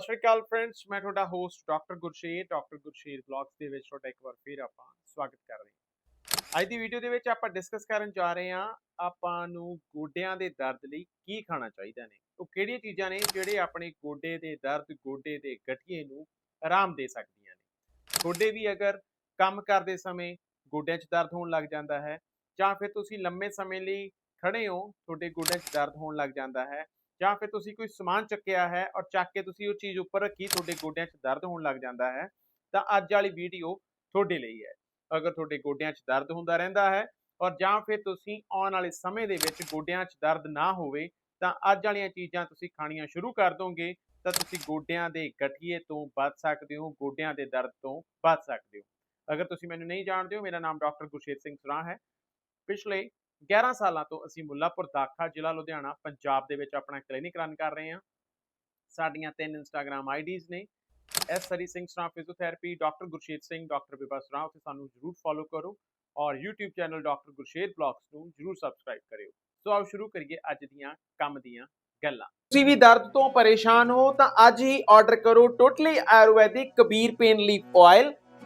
ਸਤਿ ਸ਼੍ਰੀ ਅਕਾਲ ਫਰੈਂਡਸ ਮੈਂ ਤੁਹਾਡਾ host doctor Gursher doctor Gursher vlogs ਦੇ ਵਿੱਚ ਤੁਹਾਡਾ ਇੱਕ ਵਾਰ ਫਿਰ ਆਪਾਂ ਸਵਾਗਤ ਕਰ ਰਹੇ ਹਾਂ। ਅੱਜ ਦੀ ਵੀਡੀਓ ਦੇ ਵਿੱਚ ਆਪਾਂ ਡਿਸਕਸ ਕਰਨ ਜਾ ਰਹੇ ਹਾਂ ਆਪਾਂ ਨੂੰ ਗੋਡਿਆਂ ਦੇ ਦਰਦ ਲਈ ਕੀ ਖਾਣਾ ਚਾਹੀਦਾ ਨੇ। ਉਹ ਕਿਹੜੀਆਂ ਚੀਜ਼ਾਂ ਨੇ ਜਿਹੜੇ ਆਪਣੇ ਗੋਡੇ ਦੇ ਦਰਦ, ਗੋਡੇ ਦੇ ਗਠੀਏ ਨੂੰ ਆਰਾਮ ਦੇ ਸਕਦੀਆਂ ਨੇ? ਤੁਹਾਡੇ ਵੀ ਅਗਰ ਕੰਮ ਕਰਦੇ ਸਮੇਂ ਗੋਡਿਆਂ 'ਚ ਦਰਦ ਹੋਣ ਲੱਗ ਜਾਂਦਾ ਹੈ ਜਾਂ ਫਿਰ ਤੁਸੀਂ ਲੰਮੇ ਸਮੇਂ ਲਈ ਖੜੇ ਹੋ, ਤੁਹਾਡੇ ਗੋਡਿਆਂ 'ਚ ਦਰਦ ਹੋਣ ਲੱਗ ਜਾਂਦਾ ਹੈ ਜਾਂ ਫਿਰ ਤੁਸੀਂ ਕੋਈ ਸਮਾਨ ਚੱਕਿਆ ਹੈ ਔਰ ਚੱਕ ਕੇ ਤੁਸੀਂ ਉਹ ਚੀਜ਼ ਉੱਪਰ ਰੱਖੀ, ਤੁਹਾਡੇ ਗੋਡਿਆਂ 'ਚ ਦਰਦ ਹੋਣ ਲੱਗ ਜਾਂਦਾ ਹੈ, ਤਾਂ ਅੱਜ ਵਾਲੀ ਵੀਡੀਓ ਤੁਹਾਡੇ ਲਈ ਹੈ। ਅਗਰ ਤੁਹਾਡੇ ਗੋਡਿਆਂ 'ਚ ਦਰਦ ਹੁੰਦਾ ਰਹਿੰਦਾ ਹੈ ਔਰ ਜਾਂ ਫਿਰ ਤੁਸੀਂ ਆਉਣ ਵਾਲੇ ਸਮੇਂ ਦੇ ਵਿੱਚ ਗੋਡਿਆਂ 'ਚ ਦਰਦ ਨਾ ਹੋਵੇ, ਤਾਂ ਅੱਜ ਵਾਲੀਆਂ ਚੀਜ਼ਾਂ ਤੁਸੀਂ ਖਾਣੀਆਂ ਸ਼ੁਰੂ ਕਰ ਦੋਗੇ, ਤਾਂ ਤੁਸੀਂ ਗੋਡਿਆਂ ਦੇ ਗਠੀਏ ਤੋਂ ਬਚ ਸਕਦੇ ਹੋ, ਗੋਡਿਆਂ ਦੇ ਦਰਦ ਤੋਂ ਬਚ ਸਕਦੇ ਹੋ। ਅਗਰ ਤੁਸੀਂ ਮੈਨੂੰ ਨਹੀਂ ਜਾਣਦੇ ਹੋ, ਮੇਰਾ ਨਾਮ ਡਾਕਟਰ ਗੁਰਸ਼ੇਰ ਸਿੰਘ ਸੁਰਾ ਹੈ। ਪਿਛਲੇ 11 ਸਾਲਾਂ ਤੋਂ ਅਸੀਂ ਮੁੱਲਾਪੁਰ ਦਾਖਾ ਜ਼ਿਲ੍ਹਾ ਲੁਧਿਆਣਾ, ਪੰਜਾਬ ਦੇ ਵਿੱਚ ਆਪਣਾ ਕਲੀਨਿਕ ਰਨ ਕਰ ਰਹੇ ਹਾਂ। ਸਾਡੀਆਂ ਤਿੰਨ ਇੰਸਟਾਗ੍ਰam ਆਈਡੀਜ਼ ਨੇ। S Surrey Singh Sra physiotherapy doctor Gursher Singh doctor Biba Sra ਉੱਥੇ ਸਾਨੂੰ ਜਰੂਰ ਫੋਲੋ ਕਰੋ ਔਰ YouTube channel doctor Gursher vlogs ਨੂੰ ਜਰੂਰ ਸਬਸਕ੍ਰਾਈਬ ਕਰਿਓ। ਸੋ ਆਓ ਸ਼ੁਰੂ ਕਰੀਏ ਅੱਜ ਦੀਆਂ ਕੰਮ ਦੀਆਂ ਗੱਲਾਂ। ਤੁਸੀਂ ਵੀ ਦਰਦ ਤੋਂ ਪਰੇਸ਼ਾਨ ਹੋ ਤਾਂ ਅੱਜ ਹੀ ਆਰਡਰ ਕਰੋ totally Ayurvedic Kabir pain leaf oil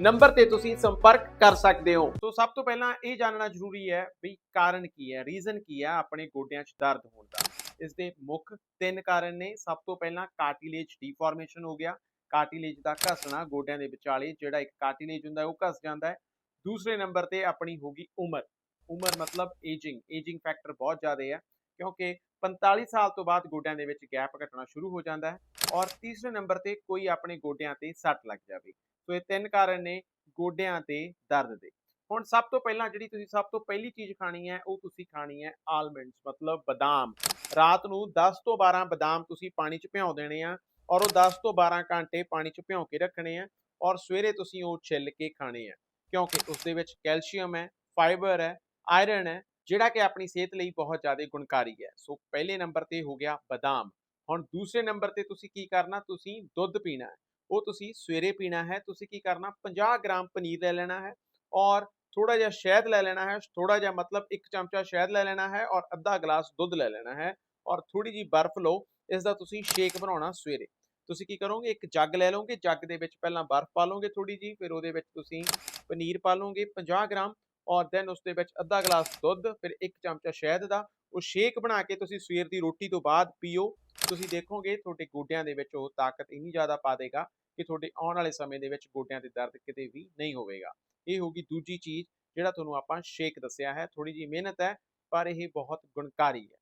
number ਤੇ ਤੁਸੀਂ ਸੰਪਰਕ ਕਰ ਸਕਦੇ ਹੋ। ਸੋ ਸਭ ਤੋਂ ਪਹਿਲਾਂ ਇਹ ਜਾਣਨਾ ਜ਼ਰੂਰੀ ਹੈ ਵੀ ਕਾਰਨ ਕੀ ਹੈ ਰੀਜ਼ਨ ਕੀ ਹੈ ਆਪਣੇ ਗੋਡਿਆਂ 'ਚ ਦਰਦ ਹੋਣ ਦਾ। ਇਸ ਦੇ ਮੁੱਖ ਤਿੰਨ ਕਾਰਨ ਨੇ। ਸਭ ਤੋਂ ਪਹਿਲਾਂ ਕਾਰਟਿਲੇਜ ਡੀਫਾਰਮੇਸ਼ਨ ਹੋ ਗਿਆ। ਕਾਰਟਿਲੇਜ ਦਾ ਘਸਣਾ ਗੋਡਿਆਂ ਦੇ ਵਿਚਾਲੇ, ਜਿਹੜਾ ਇੱਕ ਕਾਰਟਿਲੇਜ ਹੁੰਦਾ, ਉਹ ਘਸ ਜਾਂਦਾ ਹੈ। ਦੂਸਰੇ ਨੰਬਰ ਤੇ ਆਪਣੀ ਹੋਗੀ ਉਮਰ। ਉਮਰ ਮਤਲਬ ਏਜਿੰਗ ਏਜਿੰਗ ਫੈਕਟਰ ਬਹੁਤ ਜ਼ਿਆਦਾ ਹੈ, ਕਿਉਂਕਿ 45 ਸਾਲ ਤੋਂ ਬਾਅਦ ਗੋਡਿਆਂ ਦੇ ਵਿੱਚ ਗੈਪ ਘਟਣਾ ਸ਼ੁਰੂ ਹੋ ਜਾਂਦਾ ਹੈ। ਔਰ ਤੀਸਰੇ ਨੰਬਰ ਤੇ ਕੋਈ ਆਪਣੇ ਗੋਡਿਆਂ ਤੇ ਸੱਟ ਲੱਗ ਜਾਵੇ। ਸੋ ਇਹ ਤਿੰਨ ਕਾਰਨ ਨੇ ਗੋਡਿਆਂ ਤੇ ਦਰਦ ਦੇ। ਹੁਣ ਸਭ ਤੋਂ ਪਹਿਲਾਂ ਜਿਹੜੀ ਤੁਸੀਂ ਸਭ ਤੋਂ ਪਹਿਲੀ ਚੀਜ਼ ਖਾਣੀ ਹੈ, ਉਹ ਤੁਸੀਂ ਖਾਣੀ ਹੈ ਆਲਮੰਡਸ, ਮਤਲਬ ਬਦਾਮ। ਰਾਤ ਨੂੰ 10 ਤੋਂ 12 ਬਦਾਮ ਤੁਸੀਂ ਪਾਣੀ 'ਚ ਭਿਉਂ ਦੇਣੇ ਆ ਔਰ ਉਹ 10 ਤੋਂ 12 ਘੰਟੇ ਪਾਣੀ 'ਚ ਭਿਓ ਕੇ ਰੱਖਣੇ ਆ ਔਰ ਸਵੇਰੇ ਤੁਸੀਂ ਉਹ ਛਿੱਲ ਕੇ ਖਾਣੇ ਆ। ਕਿਉਂਕਿ ਉਸ ਦੇ ਵਿੱਚ ਕੈਲਸ਼ੀਅਮ ਹੈ, ਫਾਈਬਰ ਹੈ, ਆਇਰਨ ਹੈ, ਜਿਹੜਾ ਕਿ ਆਪਣੀ ਸਿਹਤ ਲਈ ਬਹੁਤ ਜ਼ਿਆਦਾ ਗੁਣਕਾਰੀ ਹੈ। ਸੋ ਪਹਿਲੇ ਨੰਬਰ ਤੇ ਹੋ ਗਿਆ ਬਦਾਮ। ਹੁਣ ਦੂਸਰੇ ਨੰਬਰ ਤੇ ਤੁਸੀਂ ਕੀ ਕਰਨਾ, ਤੁਸੀਂ ਦੁੱਧ ਪੀਣਾ ਹੈ। ਉਹ ਤੁਸੀਂ ਸਵੇਰੇ ਪੀਣਾ ਹੈ, ਤੁਸੀਂ ਕੀ ਕਰਨਾ 50 ਗ੍ਰਾਮ ਪਨੀਰ ਲੈ ਲੈਣਾ ਹੈ ਔਰ ਥੋੜਾ ਜਿਹਾ ਸ਼ਹਿਦ ਲੈ ਲੈਣਾ ਹੈ ਥੋੜਾ ਜਿਹਾ ਮਤਲਬ ਇੱਕ ਚਮਚਾ ਸ਼ਹਿਦ ਲੈ ਲੈਣਾ ਹੈ ਔਰ ਅੱਧਾ ਗਲਾਸ ਦੁੱਧ ਲੈ ਲੈਣਾ ਹੈ ਔਰ ਥੋੜੀ ਜੀ ਬਰਫ਼ ਲਓ, ਇਸ ਦਾ ਤੁਸੀਂ ਸ਼ੇਕ ਬਣਾਉਣਾ ਸਵੇਰੇ। ਤੁਸੀਂ ਕੀ ਕਰੋਗੇ, ਇੱਕ ਜੱਗ ਲੈ ਲਓਗੇ, ਜੱਗ ਦੇ ਵਿੱਚ ਪਹਿਲਾਂ ਬਰਫ਼ ਪਾ ਲਓਗੇ ਥੋੜੀ ਜੀ ਫਿਰ ਉਹਦੇ ਵਿੱਚ ਤੁਸੀਂ ਪਨੀਰ ਪਾ ਲਓਗੇ 50 ਗ੍ਰਾਮ ਔਰ ਦੈਨ ਉਸ ਦੇ ਵਿੱਚ ਅੱਧਾ ਗਲਾਸ ਦੁੱਧ, ਫਿਰ ਇੱਕ ਚਮਚਾ ਸ਼ਹਿਦ ਦਾ, ਉਹ ਸ਼ੇਕ ਬਣਾ ਕੇ ਤੁਸੀਂ ਸਵੇਰ ਦੀ ਰੋਟੀ ਤੋਂ ਬਾਅਦ ਪੀਓ। ਤੁਸੀਂ ਦੇਖੋਗੇ ਤੁਹਾਡੇ ਗੋਡਿਆਂ ਦੇ ਵਿੱਚ ਉਹ ਤਾਕਤ ਇੰਨੀ ਜ਼ਿਆਦਾ ਪਾ ਦੇਗਾ ਕਿ ਤੁਹਾਡੇ ਆਉਣ ਵਾਲੇ ਸਮੇਂ ਦੇ ਵਿੱਚ ਗੋਡਿਆਂ ਦੇ ਦਰਦ ਕਿਤੇ ਵੀ ਨਹੀਂ ਹੋਵੇਗਾ। ਇਹ ਹੋਗੀ ਦੂਜੀ ਚੀਜ਼ ਜਿਹੜਾ ਤੁਹਾਨੂੰ ਆਪਾਂ ਸ਼ੇਕ ਦੱਸਿਆ ਹੈ। ਥੋੜੀ ਜੀ ਮਿਹਨਤ ਹੈ, ਪਰ ਇਹ ਬਹੁਤ ਗੁਣਕਾਰੀ ਹੈ।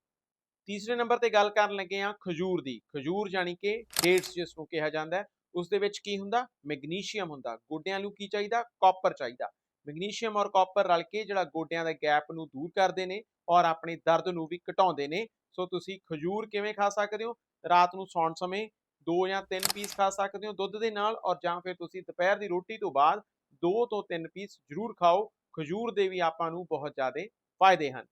ਤੀਸਰੇ ਨੰਬਰ ਤੇ ਗੱਲ ਕਰਨ ਲੱਗੇ ਆ ਖਜੂਰ ਦੀ। ਖਜੂਰ ਜਾਨੀ ਕਿ ਡੇਟਸ ਜਿਸ ਨੂੰ ਕਿਹਾ ਜਾਂਦਾ ਹੈ ਉਸ ਦੇ ਵਿੱਚ ਕੀ ਹੁੰਦਾ? ਮੈਗਨੀਸ਼ੀਅਮ ਹੁੰਦਾ। ਗੋਡਿਆਂ ਨੂੰ ਕੀ ਚਾਹੀਦਾ? ਕਾਪਰ ਚਾਹੀਦਾ। ਮੈਗਨੀਸ਼ੀਅਮ ਔਰ ਕਾਪਰ ਰਲ ਕੇ ਜਿਹੜਾ ਗੋਡਿਆਂ ਦੇ ਗੈਪ ਨੂੰ ਦੂਰ ਕਰਦੇ ਨੇ ਔਰ ਆਪਣੇ ਦਰਦ ਨੂੰ ਵੀ ਘਟਾਉਂਦੇ ਨੇ। ਸੋ ਤੁਸੀਂ ਖਜੂਰ ਕਿਵੇਂ ਖਾ ਸਕਦੇ ਹੋ? ਰਾਤ ਨੂੰ ਸੌਣ ਸਮੇਂ ਦੋ ਜਾਂ ਤਿੰਨ ਪੀਸ ਖਾ ਸਕਦੇ ਹੋ ਦੁੱਧ ਦੇ ਨਾਲ ਔਰ ਜਾਂ ਫਿਰ ਤੁਸੀਂ ਦੁਪਹਿਰ ਦੀ ਰੋਟੀ ਤੋਂ ਬਾਅਦ ਦੋ ਤੋਂ ਤਿੰਨ ਪੀਸ ਜ਼ਰੂਰ ਖਾਓ। ਖਜੂਰ ਦੇ ਵੀ ਆਪਾਂ ਨੂੰ ਬਹੁਤ ਜ਼ਿਆਦਾ ਫਾਇਦੇ ਹਨ।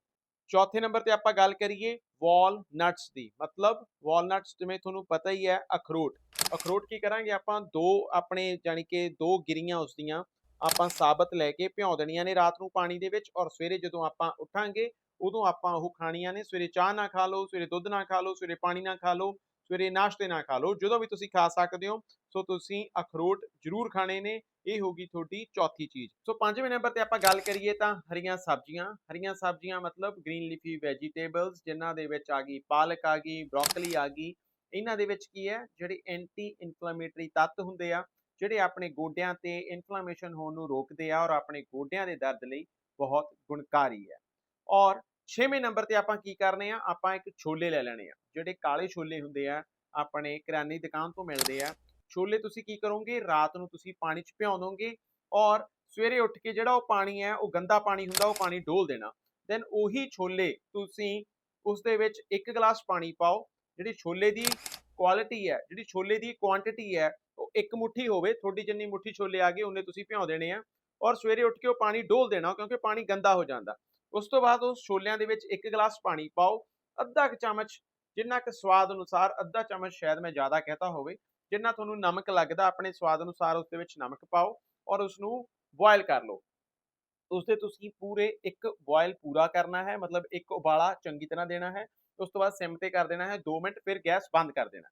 ਚੌਥੇ ਨੰਬਰ ਤੇ ਆਪਾਂ ਗੱਲ ਕਰੀਏ ਵਾਲਨਟਸ ਦੀ। ਮਤਲਬ ਵਾਲਨਟਸ ਜਿਵੇਂ ਤੁਹਾਨੂੰ ਪਤਾ ਹੀ ਹੈ ਅਖਰੋਟ। ਅਖਰੋਟ ਕੀ ਕਰਾਂਗੇ ਆਪਾਂ? ਦੋ ਆਪਣੇ ਜਾਨੀ ਕਿ ਦੋ ਗਿਰੀਆਂ ਉਸ ਦੀਆਂ ਆਪਾਂ ਸਾਬਤ ਲੈ ਕੇ ਭਿਉਂ ਦੇਣੀਆਂ ਨੇ ਰਾਤ ਨੂੰ ਪਾਣੀ ਦੇ ਵਿੱਚ ਔਰ ਸਵੇਰੇ ਜਦੋਂ ਆਪਾਂ ਉੱਠਾਂਗੇ, ਉਦੋਂ ਆਪਾਂ ਉਹ ਖਾਣੀਆਂ ਨੇ, ਸਵੇਰੇ ਚਾਹ ਨਾ ਖਾ ਲਓ, ਸਵੇਰੇ ਦੁੱਧ ਨਾ ਖਾ ਲਓ, ਸਵੇਰੇ ਪਾਣੀ ਨਾ ਖਾ ਲਓ, ਸਵੇਰੇ ਨਾਸ਼ਤੇ ਨਾ ਖਾ ਲਓ, ਜਦੋਂ ਵੀ ਤੁਸੀਂ ਖਾ ਸਕਦੇ ਹੋ, ਸੋ ਤੁਸੀਂ ਅਖਰੋਟ ਜ਼ਰੂਰ ਖਾਣੇ ਨੇ, ਇਹ ਹੋਗੀ ਤੁਹਾਡੀ ਚੌਥੀ ਚੀਜ਼। ਸੋ ਪੰਜਵੇਂ ਨੰਬਰ ਤੇ ਆਪਾਂ ਗੱਲ ਕਰੀਏ ਤਾਂ ਹਰੀਆਂ ਸਬਜ਼ੀਆਂ ਹਰੀਆਂ ਸਬਜ਼ੀਆਂ ਮਤਲਬ ਗ੍ਰੀਨ ਲੀਫੀ ਵੈਜੀਟੇਬਲਸ ਜਿਨ੍ਹਾਂ ਦੇ ਵਿੱਚ ਆ ਗਈ, ਪਾਲਕ ਆ ਗਈ ਬ੍ਰੋਕਲੀ ਆ ਗਈ, ਇਹਨਾਂ ਦੇ ਵਿੱਚ ਕੀ ਹੈ, ਜਿਹੜੇ ਐਂਟੀ ਇਨਫਲੇਮੇਟਰੀ ਤੱਤ ਹੁੰਦੇ ਆ ਜਿਹੜੇ ਆਪਣੇ ਗੋਡਿਆਂ ਤੇ ਇਨਫਲੇਮੇਸ਼ਨ ਹੋਣ ਨੂੰ ਰੋਕਦੇ ਆ ਔਰ ਆਪਣੇ ਗੋਡਿਆਂ ਦੇ ਦਰਦ ਲਈ ਬਹੁਤ ਗੁਣਕਾਰੀ ਹੈ। ਔਰ ਛੇਵੇਂ ਨੰਬਰ ਤੇ ਆਪਾਂ ਕੀ ਕਰਨੇ ਆ? ਆਪਾਂ ਇੱਕ ਛੋਲੇ ਲੈ ਲੈਣੇ ਆ। ਜਿਹੜੇ ਕਾਲੇ ਛੋਲੇ ਹੁੰਦੇ ਆ, ਆਪਣੇ ਕਿਰਾਨੀ ਦੁਕਾਨ ਤੋਂ ਮਿਲਦੇ ਆ। ਛੋਲੇ ਤੁਸੀਂ ਕੀ ਕਰੋਗੇ? ਰਾਤ ਨੂੰ ਤੁਸੀਂ ਪਾਣੀ 'ਚ ਭਿਉਂ ਦੋਗੇ ਔਰ ਸਵੇਰੇ ਉੱਠ ਕੇ ਜਿਹੜਾ ਉਹ ਪਾਣੀ ਹੈ, ਉਹ ਗੰਦਾ ਪਾਣੀ ਹੁੰਦਾ, ਉਹ ਪਾਣੀ ਡੋਲ ਦੇਣਾ। ਦੈਨ ਉਹੀ ਛੋਲੇ ਤੁਸੀਂ ਉਸ ਦੇ ਵਿੱਚ ਇੱਕ ਗਲਾਸ ਪਾਣੀ ਪਾਓ, ਜਿਹੜੀ ਛੋਲੇ ਦੀ ਕੁਆਲਿਟੀ ਹੈ, ਜਿਹੜੀ ਛੋਲੇ ਦੀ ਕੁਆਂਟੀਟੀ ਹੈ, ਉਹ ਇੱਕ ਮੁੱਠੀ ਹੋਵੇ, ਤੁਹਾਡੀ ਜਿੰਨੀ ਮੁੱਠੀ ਛੋਲੇ ਆ ਗਏ, ਉਹਨੇ ਤੁਸੀਂ ਭਿਉਂ ਦੇਣੇ ਆ ਔਰ ਸਵੇਰੇ ਉੱਠ ਕੇ ਉਹ ਪਾਣੀ ਡੋਲ ਦੇਣਾ, ਕਿਉਂਕਿ ਪਾਣੀ ਗੰਦਾ ਹੋ ਜਾਂਦਾ। ਉਸ ਤੋਂ ਬਾਅਦ ਉਸ ਛੋਲਿਆਂ ਦੇ ਵਿੱਚ ਇੱਕ ਗਲਾਸ ਪਾਣੀ ਪਾਓ, ਅੱਧਾ ਕੁ ਚਮਚ, ਜਿੰਨਾ ਕੁ ਸਵਾਦ ਅਨੁਸਾਰ, ਅੱਧਾ ਚਮਚ ਸ਼ਾਇਦ ਮੈਂ ਜ਼ਿਆਦਾ ਕਹਤਾ ਹੋਵੇ, ਜਿੰਨਾ ਤੁਹਾਨੂੰ ਨਮਕ ਲੱਗਦਾ, ਆਪਣੇ ਸਵਾਦ ਅਨੁਸਾਰ ਉਸ ਦੇ ਵਿੱਚ ਨਮਕ ਪਾਓ ਔਰ ਉਸ ਨੂੰ ਬੋਇਲ ਕਰ ਲਓ। ਉਸ ਦੇ ਤੁਸੀਂ ਪੂਰੇ ਇੱਕ ਬੋਇਲ ਪੂਰਾ ਕਰਨਾ ਹੈ, ਮਤਲਬ ਇੱਕ ਉਬਾਲਾ ਚੰਗੀ ਤਰ੍ਹਾਂ ਦੇਣਾ ਹੈ ਉਸ ਤੋਂ ਬਾਅਦ ਸਿਮ ਤੇ ਕਰ ਦੇਣਾ ਹੈ 2 ਮਿੰਟ ਫਿਰ ਗੈਸ ਬੰਦ ਕਰ ਦੇਣਾ।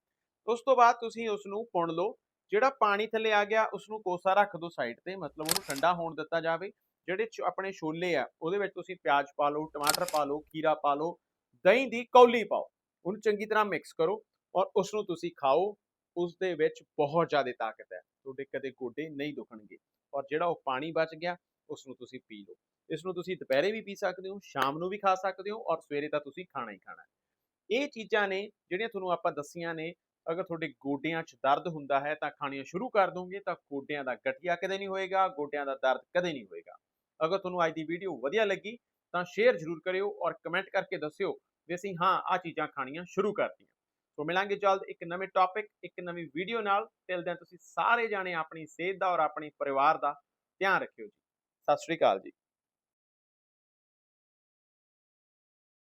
ਉਸ ਤੋਂ ਬਾਅਦ ਤੁਸੀਂ ਉਸ ਨੂੰ ਪੁਣ ਲਓ, ਜਿਹੜਾ ਪਾਣੀ ਥੱਲੇ ਆ ਗਿਆ ਉਸ ਨੂੰ ਕੋਸਾ ਰੱਖ ਦਿਓ ਸਾਈਡ ਤੇ, ਮਤਲਬ ਉਹਨੂੰ ਠੰਡਾ ਹੋਣ ਦਿੱਤਾ ਜਾਵੇ। ਜਿਹੜੇ ਆਪਣੇ ਛੋਲੇ ਆ, ਉਹਦੇ ਵਿੱਚ ਤੁਸੀਂ ਪਿਆਜ਼ ਪਾ ਲਓ, ਟਮਾਟਰ ਪਾ ਲਓ, ਖੀਰਾ ਪਾ ਲਓ, ਦਹੀਂ ਦੀ ਕੌਲੀ ਪਾਓ। ਉਹਨੂੰ ਚੰਗੀ ਤਰ੍ਹਾਂ ਮਿਕਸ ਕਰੋ ਔਰ ਉਸ ਨੂੰ ਤੁਸੀਂ ਖਾਓ, ਉਸ ਦੇ ਵਿੱਚ ਬਹੁਤ ਜ਼ਿਆਦਾ ਤਾਕਤ ਹੈ। ਤੁਹਾਡੇ ਕਦੇ ਗੋਡੇ ਨਹੀਂ ਦੁਖਣਗੇ ਔਰ ਜਿਹੜਾ ਉਹ ਪਾਣੀ ਬਚ ਗਿਆ ਉਸ ਨੂੰ ਤੁਸੀਂ ਪੀ ਲਓ। ਇਸ ਨੂੰ ਤੁਸੀਂ ਦੁਪਹਿਰੇ ਵੀ ਪੀ ਸਕਦੇ ਹੋ, ਸ਼ਾਮ ਨੂੰ ਵੀ ਖਾ ਸਕਦੇ ਹੋ ਔਰ ਸਵੇਰੇ ਤਾਂ ਤੁਸੀਂ ਖਾਣਾ ਹੀ ਖਾਣਾ। ਇਹ ਚੀਜ਼ਾਂ ਨੇ ਜਿਹੜੀਆਂ ਤੁਹਾਨੂੰ ਆਪਾਂ ਦੱਸੀਆਂ ਨੇ, ਅਗਰ ਤੁਹਾਡੇ ਗੋਡਿਆਂ 'ਚ ਦਰਦ ਹੁੰਦਾ ਹੈ ਤਾਂ ਖਾਣੀਆਂ ਸ਼ੁਰੂ ਕਰ ਦੋਗੇ ਤਾਂ ਗੋਡਿਆਂ ਦਾ ਗਠੀਆ ਕਦੇ ਨਹੀਂ ਹੋਏਗਾ, ਗੋਡਿਆਂ ਦਾ ਦਰਦ ਕਦੇ ਨਹੀਂ ਹੋਏਗਾ। ਅਗਰ ਤੁਹਾਨੂੰ ਅੱਜ ਦੀ ਵੀਡੀਓ ਵਧੀਆ ਲੱਗੀ ਤਾਂ ਸ਼ੇਅਰ ਜ਼ਰੂਰ ਕਰਿਓ ਔਰ ਕਮੈਂਟ ਕਰਕੇ ਦੱਸਿਓ ਵੀ ਅਸੀਂ ਹਾਂ ਆ ਚੀਜ਼ਾਂ ਖਾਣੀਆਂ ਸ਼ੁਰੂ ਕਰਤੀਆਂ। ਸੋ ਮਿਲਾਂਗੇ ਜਲਦ ਇੱਕ ਨਵੇਂ ਟੌਪਿਕ ਇੱਕ ਨਵੀਂ ਵੀਡੀਓ ਨਾਲ। ਤਿਲ ਦਿਨ ਤੁਸੀਂ ਸਾਰੇ ਜਾਣੇ ਆਪਣੀ ਸਿਹਤ ਦਾ ਔਰ ਆਪਣੇ ਪਰਿਵਾਰ ਦਾ ਧਿਆਨ ਰੱਖਿਓ ਜੀ। ਸਤਿ ਸ਼੍ਰੀ ਅਕਾਲ ਜੀ।